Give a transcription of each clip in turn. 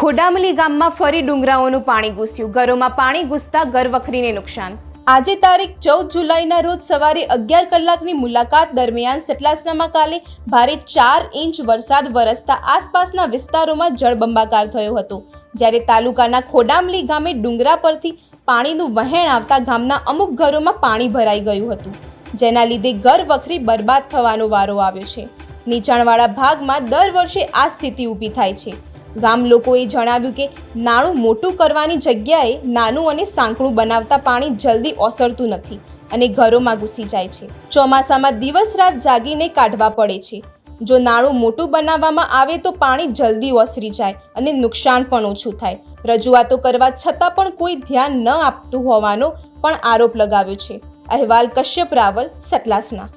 ખોડામલી ગામમાં ફરી ડુંગરાઓનું પાણી ઘૂસ્યું. ઘરોમાં પાણી ઘૂસતા ઘર વખરીને નુકસાન. આજે તારીખ ચૌદ જુલાઈના રોજ સવારે અગિયાર કલાકની મુલાકાત દરમિયાન સતલાસનામાં કાલે ભારે ચાર ઇંચ વરસાદ વરસતા આસપાસના વિસ્તારોમાં જળબંબાકાર થયો હતો. જ્યારે તાલુકાના ખોડામલી ગામે ડુંગરા પરથી પાણીનું વહેણ આવતા ગામના અમુક ઘરોમાં પાણી ભરાઈ ગયું હતું. જેના લીધે ઘર વખરી બરબાદ થવાનો વારો આવ્યો છે. નીચાણવાળા ભાગમાં દર વર્ષે આ સ્થિતિ ઊભી થાય છે. ગામ લોકોએ જણાવ્યું કે નાણું મોટું કરવાની જગ્યાએ નાનું અને સાંકડું બનાવતા પાણી જલ્દી ઓસરતું નથી અને ઘરોમાં ઘૂસી જાય છે. ચોમાસામાં દિવસ રાત જાગીને કાઢવા પડે છે. જો નાણું મોટું બનાવવામાં આવે તો પાણી જલ્દી ઓસરી જાય અને નુકસાન પણ ઓછું થાય. રજૂઆતો કરવા છતાં પણ કોઈ ધ્યાન ન આપતું હોવાનો પણ આરોપ લગાવ્યો છે. અહેવાલ કશ્યપ રાવલ સતલાસના.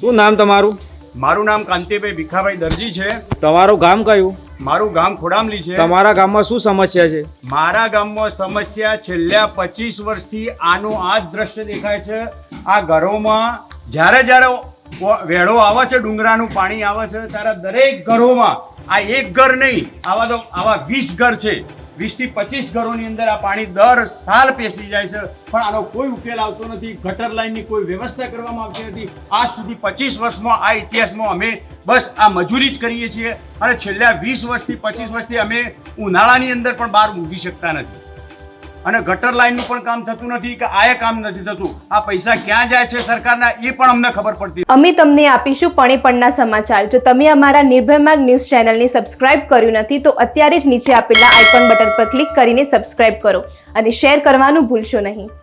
શું નામ તમારું? મારું નામ કાંતિભાઈ ભીખાભાઈ દરજી છે. તમારું ગામ કયું? મારું ગામ ખોડામલી છે. તમારા ગામમાં શું સમસ્યા છે? મારા ગામમાં સમસ્યા છેલ્લા પચીસ વર્ષથી આનું આ જ દ્રશ્ય દેખાય છે. આ ઘરોમાં જ્યારે જ્યારે વેળો આવે છે ડુંગરાનું પાણી આવે છે ત્યારે દરેક ઘરોમાં આ એક ઘર નહીં આવા તો આવા વીસ ઘર છે. વીસથી પચીસ ઘરોની અંદર આ પાણી દર સાલ પેસી જાય છે. પણ આનો કોઈ ઉકેલ આવતો નથી. ગટર લાઈનની કોઈ વ્યવસ્થા કરવામાં આવતી નથી. આજ સુધી પચીસ વર્ષમાં આ ઇતિહાસમાં અમે બસ આ મજૂરી જ કરીએ છીએ. અને છેલ્લા વીસ વર્ષથી પચીસ વર્ષથી અમે ઉનાળાની અંદર પણ બહાર ઊંઘી શકતા નથી. અને ગટર લાઈનનું પણ કામ થતું નથી કે આય કામ નથી થતું. આ પૈસા ક્યાં જાય છે સરકારના, એ પણ અમને ખબર પડતી અમે તમને આપીશું પણે પણના સમાચાર. જો તમે અમારા નિર્ભય ન્યૂઝ ચેનલને સબસ્ક્રાઇબ કર્યું નથી, તો અત્યારે જ નીચે આપેલા આઇકોન બટન પર ક્લિક કરીને સબસ્ક્રાઇબ કરો અને શેર કરવાનું ભૂલશો નહીં.